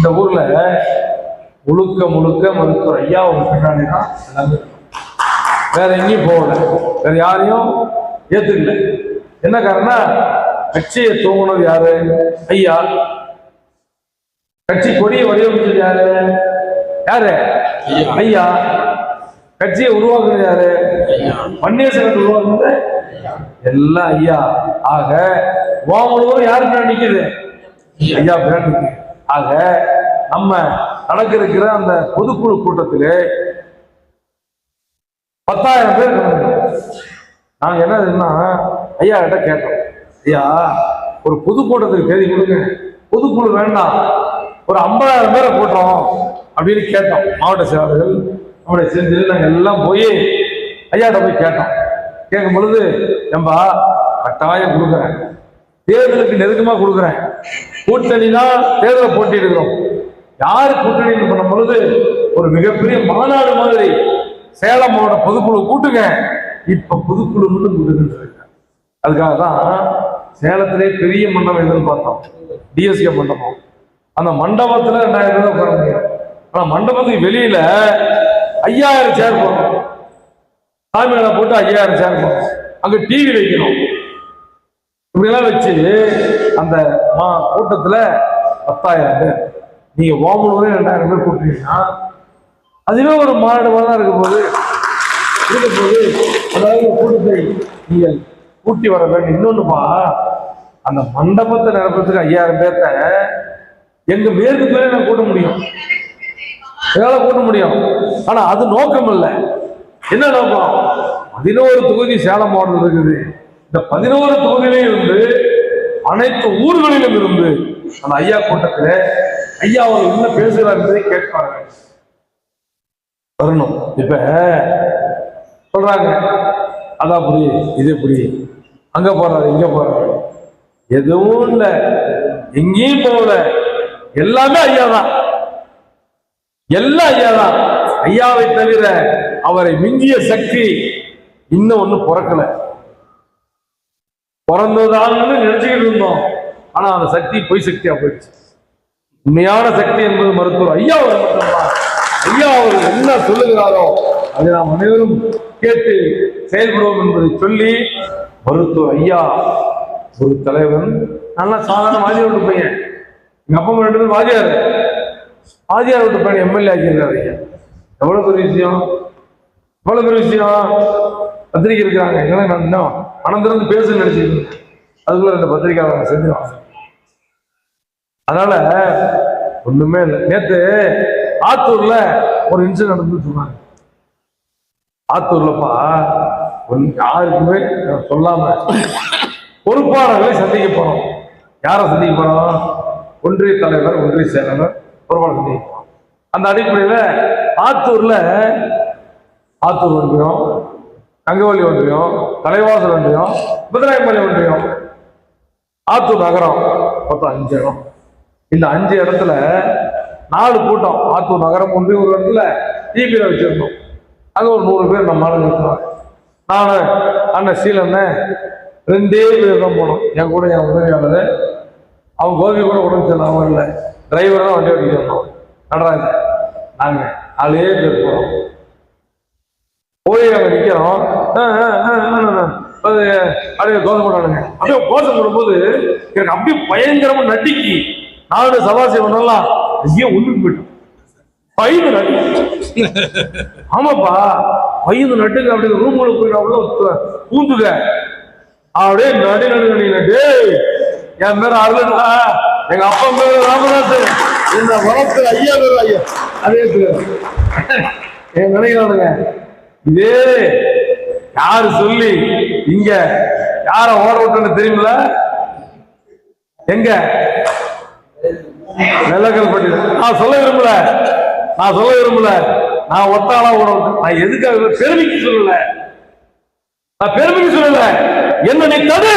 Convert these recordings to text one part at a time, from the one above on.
இந்த ஊர்ல முழுக்க முழுக்க மருத்துவர் ஐயா ஒரு பின்னாடி தான் எல்லாமே வேற எங்கேயும் போகல. வேற யாரையும் ஏத்துக்கல. என்ன காரணம் கட்சியை தூங்கினது யாரு? ஐயா. கட்சி கொடியை வடிவமைச்சது யாரு? யாரு? ஐயா. கட்சியை உருவாக்குறது யாரு? பன்னீர்செல்வம் உருவாக்குறது எல்லாம் ஐயா. ஆக ஓமலூர் யாரு பின்னாடி நிக்குது? ஐயா. நிக்குது. ஆக நம்ம நடக்க இருக்கிற அந்த பொதுக்குழு கூட்டத்திலே பத்தாயிரம் பேர் நாங்கள் என்னதுன்னா ஐயா கிட்ட கேட்டோம். ஐயா ஒரு பொதுக்கூட்டத்துக்கு தேதி கொடுங்க. பொதுக்குழு வேண்டாம். ஒரு ஐம்பதாயிரம் பேரை கூட்டம் அப்படின்னு கேட்டோம். மாவட்ட செயலாளர்கள் நம்முடைய செஞ்சு நாங்கள் எல்லாம் போய் ஐயாட்ட போய் கேட்டோம். கேட்கும் பொழுது ஏம்பா கட்டாயம் கொடுக்குறேன். தேர்தலுக்கு நெருக்கமாக கொடுக்குறேன். கூட்டணி தான் தேர்தலை போட்டியிடுகிறோம் யார் கூட்டணி பண்ணும் பொழுது ஒரு மிகப்பெரிய மாநாடு மாதிரி சேலம் மாவட்ட பொதுக்குழு கூட்டுங்க. இப்ப பொதுக்குழு மட்டும் அதுக்காக தான் சேலத்திலே பெரிய மண்டபம் எதுன்னு பார்த்தோம். டிஎஸ்கே மண்டபம். அந்த மண்டபத்துல ரெண்டாயிரம் பேர் உட்கார முடியும். ஆனா மண்டபத்துக்கு வெளியில ஐயாயிரம் சேர் போடணும். சாமி போட்டு ஐயாயிரம் சேர் போடணும். அங்க டிவி வைக்கணும். இப்படிலாம் வச்சு அந்த மா கூட்டத்துல பத்தாயிரம் பேர். நீங்க ஓமலூரே ரெண்டாயிரம் பேர் கூட்டுறீங்கன்னா அதுவே ஒரு மாநாடு தான் இருக்கும் போது இருக்க போது அதாவது கூட்டத்தை நீங்கள் கூட்டி வர வேண்டும். இன்னொன்றுமா அந்த மண்டபத்தை நிரப்புறதுக்கு ஐயாயிரம் பேர்த்த எங்க மேற்கு பேரே நான் கூட்ட முடியும். என்னால கூட்ட முடியும். ஆனா அது நோக்கம் இல்லை என்ன நோக்கம்? ஒரு தொகுதி சேலம் மாவட்டம் இருக்குது. இந்த பதினோரு தொகுதியிலே இருந்து அனைத்து ஊர்களிலும் இருந்து அந்த ஐயா கூட்டத்தில் ஐயா அவர் என்ன பேசுகிறார் என்பதை கேட்பாங்க வரணும். இப்ப சொல்றாங்க. அதான் புரி இது புரி. அங்க போறாரு இங்க போறாரு. எதுவும் இல்ல. எங்கேயும் போகல எல்லாமே ஐயா தான். எல்லாம் ஐயா தான். ஐயாவை தவிர அவரை மிஞ்சிய சக்தி இன்னும் ஒண்ணு பிறக்கல. பிறந்ததான்னு நினைச்சுக்கிட்டு இருந்தோம். ஆனா அந்த சக்தி பொய் சக்தியா போயிடுச்சு. உண்மையான சக்தி என்பது மருத்துவர் ஐயா அவர் மட்டும்தான். ஐயா அவர் என்ன சொல்லுகிறாரோ அதை நாம் அனைவரும் கேட்டு செயல்படுவோம் என்பதை சொல்லி மருத்துவர் ஐயா ஒரு தலைவன் நல்லா சாதாரண வாதியார் விட்டு பையன். எங்க அப்பா ரெண்டு பேரும் வாதியார் வாதியார் விட்டு பையன் எம்எல்ஏ ஆக்கியிருக்காரு ஐயா. எவ்வளவு பெரிய விஷயம்? எவ்வளவு பெரிய விஷயம்? பத்திரிக்கை இருக்கிறாங்க எங்களை நான் இன்னும் மனம் திறந்து பேச நினைச்சிருக்கேன் அதுக்குள்ள ரெண்டு பத்திரிக்கையாளர் செஞ்சு அதனால ஒண்ணுமே இல்லை. நேத்து ஆத்தூர்ல ஒரு இன்சிடென்ட் நடந்து சொன்னாங்க. ஆத்தூர்லப்பா யாருக்குமே சொல்லாம பொறுப்பாளர்களை சந்திக்க போறோம். யாரை சந்திக்க போறோம்? ஒன்றிய தலைவர் ஒன்றிய செயலாளர் பொறுப்பாளர் சந்திக்க போறோம். அந்த அடிப்படையில ஆத்தூர்ல ஆத்தூர் ஒன்றியம் அங்கவள்ளி ஒன்றியம் தலைவாசல் ஒன்றியம் புதராயப்பள்ளி ஒன்றியம் ஆத்தூர் நகரம். மொத்தம் அஞ்சு இடம். இந்த அஞ்சு இடத்துல நாலு கூட்டம். ஆத்தூர் நகரம் ஒன்று ஒரு இடத்துல டிபியில் வச்சிருந்தோம். அங்கே ஒரு நூறு பேர் நம்ம ஆளுங்க இருக்கிறாங்க. நான் அண்ணன் சீலண்ணன் ரெண்டே பேர் தான் போனோம். என் கூட என் உதவியாளர். அவன் கோபி கூட உடம்பு சரியில்லை அவன் இல்லை. டிரைவர் தான் வண்டி ஓட்டிட்டு வந்தோம். நடராஜன். நாங்கள் நாலே பேர் போனோம். போய் அங்கே நிற்கிறோம் ஆ, ஆ, ஆ, அது அப்படியே கோஷம் போட்டானுங்க அப்படியே தோசை போடும்போது எனக்கு அப்படியே பயங்கரமா நட்டிக்கு நானும் பண்ணலாம் ஐயோ ஒண்ணுக்கு போயிட்டோம் பயந்து நட்டு ஆமாப்பா பயந்து நட்டுங்க அப்படி ரூமுக்குள்ள போய் நான் உள்ள பூந்துக்க அப்படியே நடு நடு நடி நட்டு என் பேர் அருளா எங்க அப்பா பேரு ராமதாஸ் இந்த வளர்த்து ஐயா பேர் ஐயா. அதே என் நினைக்கிறானுங்க இதே யாரு சொல்லி இங்க யார ஓட விட்டுன்னு தெரியுமில எங்க? வெள்ளக்கல் பட்டி நான் சொல்ல விரும்பல. நான் சொல்ல விரும்பல. நான் ஒத்தாளா ஓட நான் எதுக்காக பெருமைக்கு சொல்லல. நான் பெருமைக்கு சொல்லல. என்ன நீ தடு.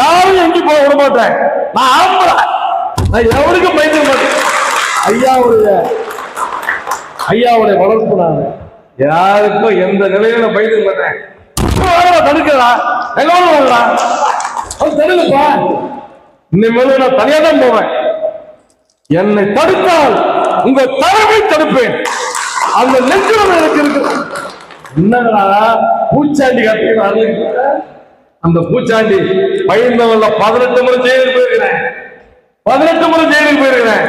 யாரும் எங்கி போக விட மாட்டேன். நான் ஆம்பளை நான் எவனுக்கும் பயந்துட மாட்டேன். ஐயாவுடைய ஐயாவுடைய வளர்ப்பு நான் யாருக்கும் எந்த நிலையில நான் பயந்துக்க மாட்டேன் தடுக்கிறா எங்க வாங்கலாம் அவன் தடுக்கப்பா இனிமேல் நான் தனியா தான் போவேன். என்னை தடுத்தால் உங்க தலைமை தடுப்பேன். அந்த நெஞ்சிடம் எனக்கு இருக்கு என்னடா பூச்சாண்டி கத்துக்கிறாரு அந்த பூச்சாண்டி பயந்தவன்ல பதினெட்டு முறை ஜெயிலுக்கு போயிருக்கிறேன். பதினெட்டு முறை ஜெயிலுக்கு போயிருக்கிறேன்.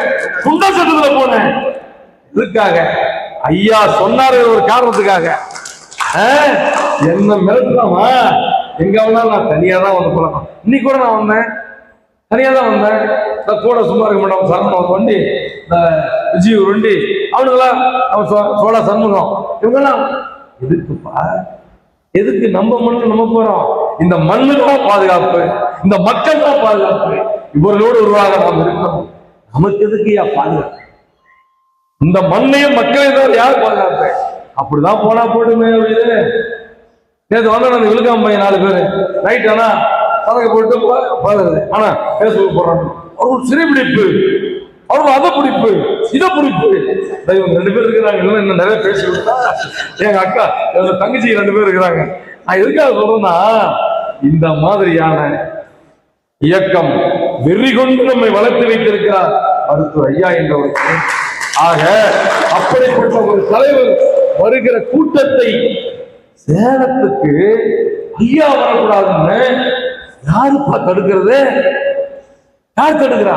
குண்ட சட்டத்துல போனேன். இதுக்காக ஐயா சொன்னாரு ஒரு காரணத்துக்காக. ஆ, என்ன மிரட்டலாமா எங்க வந்தாலும் நான் தனியா தான் வந்து போலாம் இன்னைக்கு கூட நான் வந்தேன். தனியா தான் வந்தேன். இந்த கூட சும்மா இருக்க மாட்டோம். சரவணன் வண்டி இந்த விஜய் ஒரு வண்டி அவனுங்களாம் அவன் சோழா சோழ சண்முகம். இவங்கெல்லாம் எதுக்குப்பா? எதுக்கு நம்ம மண்ணு நம்ம போறோம்? இந்த மண்ணு தான் பாதுகாப்பு. இந்த மக்கள் தான் பாதுகாப்பு. இவர்களோடு உருவாக நாம் இருக்கணும். நமக்கு எதுக்கு ஏன் பாதுகாப்பு? இந்த மண்ணையும் மக்களையும் தான் யார் பாதுகாப்பு? அப்படிதான் போனா போட்டுமே அப்படின்னு நேற்று வந்த அந்த விழுக்காம பையன் நாலு பேரு. ரைட் ஆனா? சதகை போட்டு பா- ஆனா பேஸ்புக் போடுறாங்க அவர் ஒரு சிறைபிடிப்பு அவர் அதை பிடிப்பு இதை பிடிப்பு. இவங்க ரெண்டு பேர் இருக்கிறாங்க. இன்னும் இன்னும் நிறைய பேசி எங்க அக்கா எங்க தங்கச்சி ரெண்டு பேர் இருக்கிறாங்க. நான் எதுக்காக சொல்றேன்னா இந்த மாதிரியான இயக்கம் வெறி கொண்டு நம்மை வளர்த்து வைத்திருக்கிறார். மருத்துவர் ஐயா என்ற ஒரு ஆக அப்படிப்பட்ட ஒரு தலைவர் வருகிற கூட்டத்தை சேலத்துக்கு ஐயா வரக்கூடாதுன்னு யாருப்பா தடுக்கிறது? யார் தடுக்கிறா?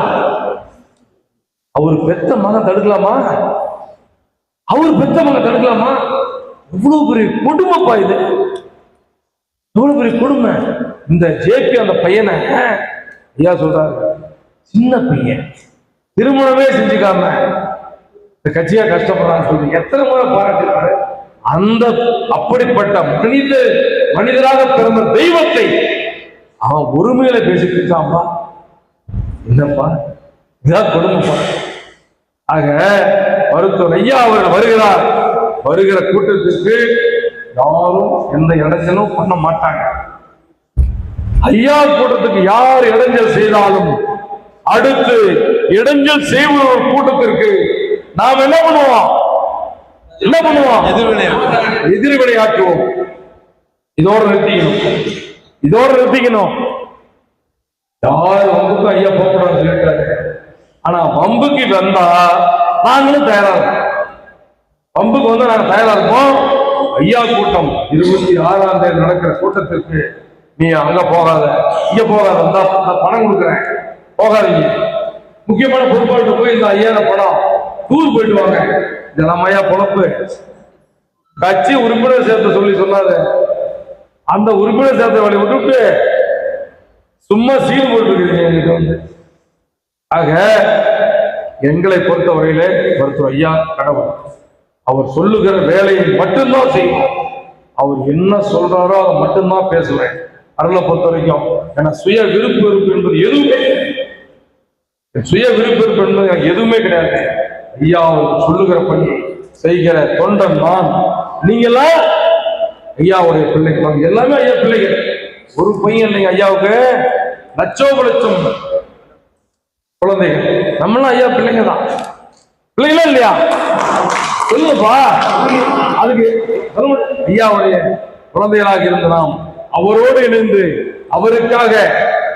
அவர் பெத்த மகன் தடுக்கலாமா? அவர் பெத்த மகன் தடுக்கலாமா? இவ்வளவு பெரிய கொடுமைப்பா இது. இவ்வளவு பெரிய கொடுமை. இந்த ஜேபி அந்த பையனை ஐயா சொல்றாரு சின்ன பையன். திருமணமே செஞ்சுக்காம இந்த கட்சியா கஷ்டப்படுறான்னு சொல்லி எத்தனை முறை பாராட்டினாரு அந்த அப்படிப்பட்ட மனித மனிதராக பிறந்த தெய்வத்தை அவன் ஒருமையில பேசிட்டு என்னப்பா? இதான் கொடுமைப்பா ஆக மருத்துவர் ஐயா அவர்கள் வருகிறார். வருகிற கூட்டத்திற்கு யாரும் எந்த இடைஞ்சலும் பண்ண மாட்டாங்க. ஐயா கூட்டத்துக்கு யார் இடைஞ்சல் செய்தாலும் அடுத்து இடைஞ்சல் செய்வது ஒரு கூட்டத்திற்கு நாம் என்ன பண்ணுவோம்? என்ன பண்ணுவோம்? எதிர்வினை. ஆற்றுவோம். இதோட நிறுத்திக்கணும். இதோட நிறுத்திக்கணும். யார் வம்புக்கு ஐயா போகக்கூடாது சொல்லிட்டாரு ஆனா வம்புக்கு வந்தா நாங்களும் தயாரா இருக்கோம் வம்புக்கு வந்து நாங்க தயாரா இருப்போம். ஐயா கூட்டம் இருபத்தி ஆறாம் தேதி நடக்கிற கூட்டத்திற்கு நீ அங்க போகாத இங்க போகாத நான் பணம் கொடுக்குறேன். போகாதீங்க. முக்கியமான பொறுப்பாளர் போய் இந்த ஐயாயிரம் பணம் டூர் போயிட்டு வாங்க இதெல்லாம் ஐயா பொழப்பு. கட்சி உறுப்பினர் சேர்த்து சொல்லி சொன்னாரு. அந்த உறுப்பினர் சேர்த்த வழி விட்டுட்டு சும்மா சீல் போட்டுருக்கீங்க எங்களுக்கு வந்து. ஆக எங்களை பொறுத்த வரையிலே மருத்துவர் ஐயா கடவுள் அவர் சொல்லுகிற வேலையை மட்டும்தான் செய்வோம் அவர் என்ன சொல்றாரோ அதை மட்டும்தான் பேசுவேன். அருளை பொறுத்த வரைக்கும் ஏன்னா சுய விருப்பு வெறுப்பு என்பது எதுவுமே சுய விருப்பு வெறுப்பு என்பது எனக்கு எதுவுமே கிடையாது. ஐயா சொல்லுகிற பணி செய்கிற தொண்டன் நான் நீங்களாம் ஐயாவுடைய பிள்ளைகள் எல்லாமே ஐயா பிள்ளைகள் ஒரு பையன் இல்லைங்க ஐயாவுக்கு. லட்சோப லட்சம் குழந்தைகள். நம்மளாம் ஐயா பிள்ளைங்க தான். பிள்ளைங்களா இல்லையா? சொல்லுப்பா. அதுக்கு ஐயாவுடைய குழந்தைகளாக இருந்த நாம் அவரோடு இணைந்து அவருக்காக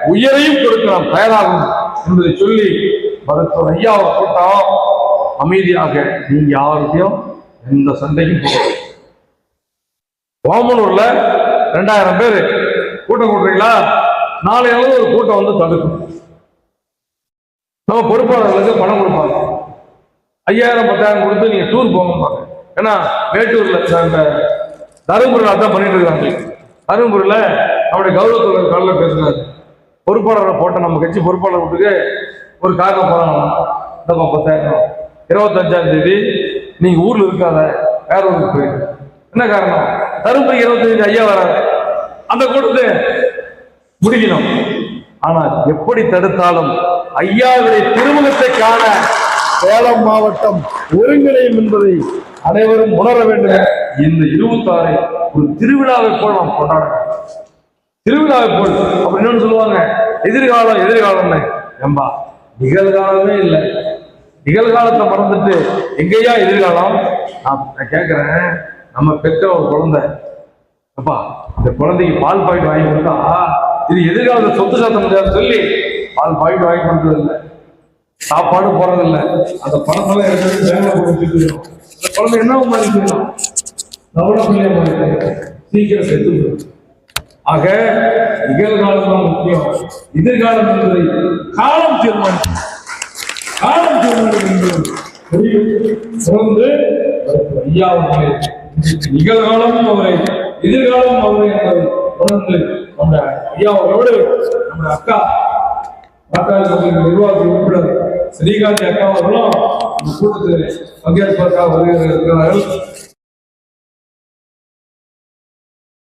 உயிரையும் கொடுக்க நாம் தயாராகும் என்பதை சொல்லி மருத்துவர் ஐயாவை கூட்டம் அமைதியாக நீங்க யாருக்கையும் எந்த சண்டைக்கும் போக ஓமனூர்ல ரெண்டாயிரம் பேர். கூட்டம் கூட்டுறீங்களா அளவு ஒரு கூட்டம் வந்து தடுக்கும். நம்ம பொறுப்பாளர்களுக்கு பணம் கொடுப்பாங்க. ஐயாயிரம் பத்தாயிரம் கொடுத்து நீங்க டூர் போங்கம்பாங்க. ஏன்னா மேட்டூர்ல அந்த தருமபுரியில் அதான் பண்ணிட்டு இருக்காங்க. தருமபுரியில் அவருடைய கௌரவத்தோட காலில் பேசுறாரு. பொறுப்பாளரை போட்ட நம்ம கட்சி பொறுப்பாளர் வீட்டுக்கு ஒரு காக்க போறாங்க. இந்த பத்தாயிரம் இருபத்தஞ்சாம் தேதி நீங்க ஊர்ல இருக்காத வேற ஊருக்கு போயிரு. என்ன காரணம்? தருமபுரி இருபத்தஞ்சு ஐயா வராங்க அந்த கூட்டத்தை முடிக்கணும். ஆனால் எப்படி தடுத்தாலும் ஐயாவுடைய திருமுகத்தை காண சேலம் மாவட்டம் ஒருங்கிணையும் என்பதை அனைவரும் உணர வேண்டும். இந்த இருபத்தாறு ஒரு திருவிழாவை போல் நாம் கொண்டாடணும். திருவிழாவை போல் அப்படி சொல்லுவாங்க எதிர்காலம் எதிர்காலம்னு. ஏம்பா நிகழ்காலமே இல்லை. நிகழ்காலத்தை மறந்துட்டு எங்கேயா எதிர்காலம் நான் நான் நம்ம பெற்ற ஒரு குழந்தை. அப்பா இந்த குழந்தைக்கு பால் பாக்கெட் வாங்கி கொடுத்தா இது எதிர்காலத்தை சொத்து சாத்த முடியாது. சொல்லி பால் பாக்கெட் வாங்கி கொடுத்தது இல்லை. சாப்பாடு போறதில்ல அந்த பணத்தெல்லாம் எடுத்து பேங்க்ல போட்டு அந்த குழந்தை என்ன மாதிரி போயிடும் கவனப்பிள்ளைய மாதிரி சீக்கிரம் செத்து ஆக நிகழ்காலம் தான் முக்கியம். எதிர்காலம் என்பதை காலம் தீர்மானிக்கும் காலம் தொடர்ந்து ஐயா அவர்களை நிகழ்காலம் அவரை எதிர்காலம் அவரை உணர்ந்து தொடர்ந்து நம்ம ஐயா அவர்களோடு நம்ம அக்கா பாட்டாளி நிர்வாக உறுப்பினர் ஸ்ரீகாந்தி அக்கா அவர்களும் கூட்டத்தில் பங்கேற்பதற்காக வருகிறார்கள்